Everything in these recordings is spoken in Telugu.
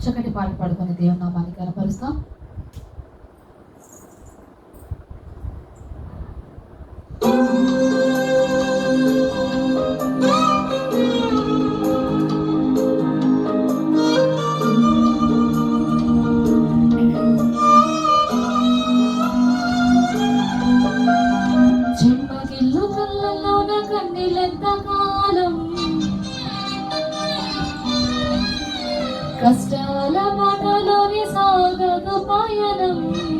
చక్కటి పాట పాడుకొని దేవునామాన్ని కనపరుస్తాం thank you. 草儿哥哥包养的妹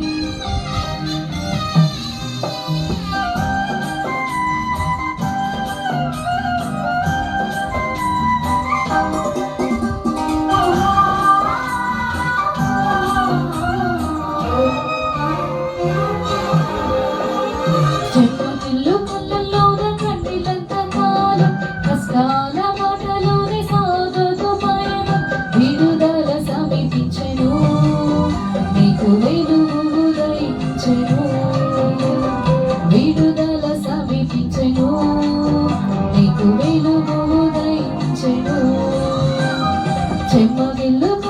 ลืม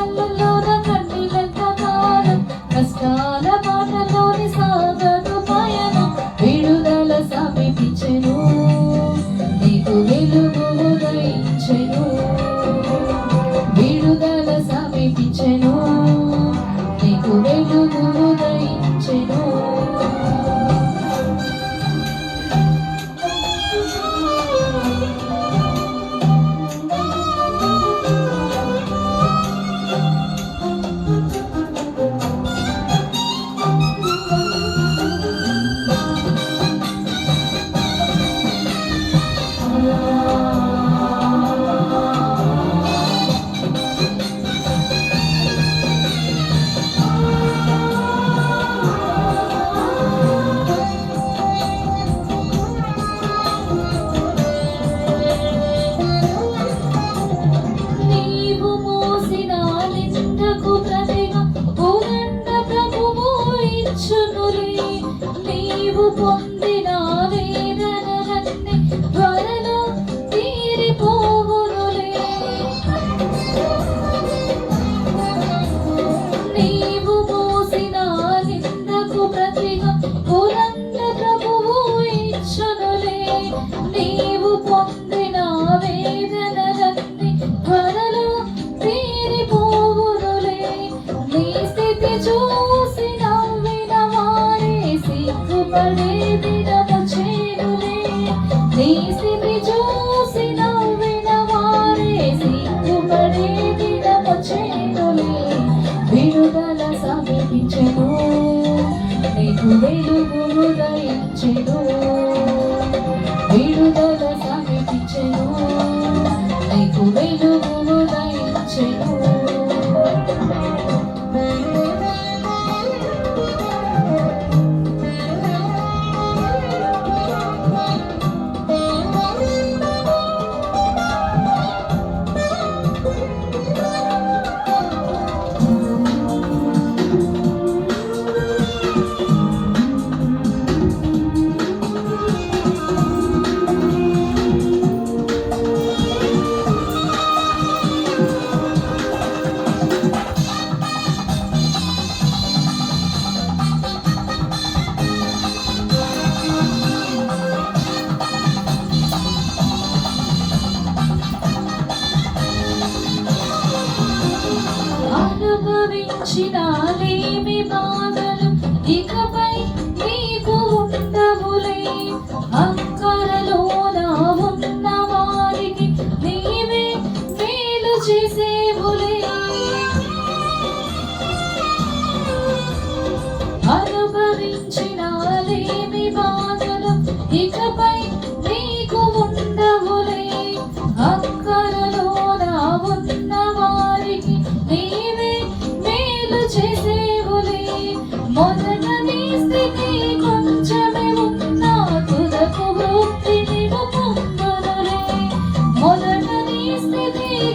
不碰。వెంబడే దినము చేరులే. నీ స్థితి చూసి నవ్విన వారే సిగ్గుపడే దినము చేరులే. విడుదల సమీపించెను నీకు వెలుగును దయించెను వచ్చినాలేమి బాధలు ఇకపై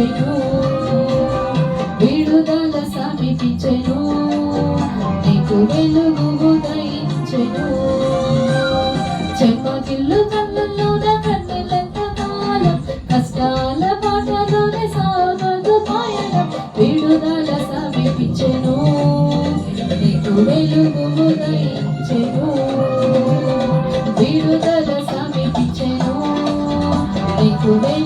సమిపించెను విడుదల సమిపించెను నీకు వెలుగు ఉదయించెను. చెమ్మగిల్లు కళ్ళల్లోన కన్నులంత కాలం కష్టాల పాటలోనే సాగదు పాయన. విడుదల సమిపించెను నీకు వెలుగు ఉదయించెను. విడుదల సమిపించెను నీకు వెలుగు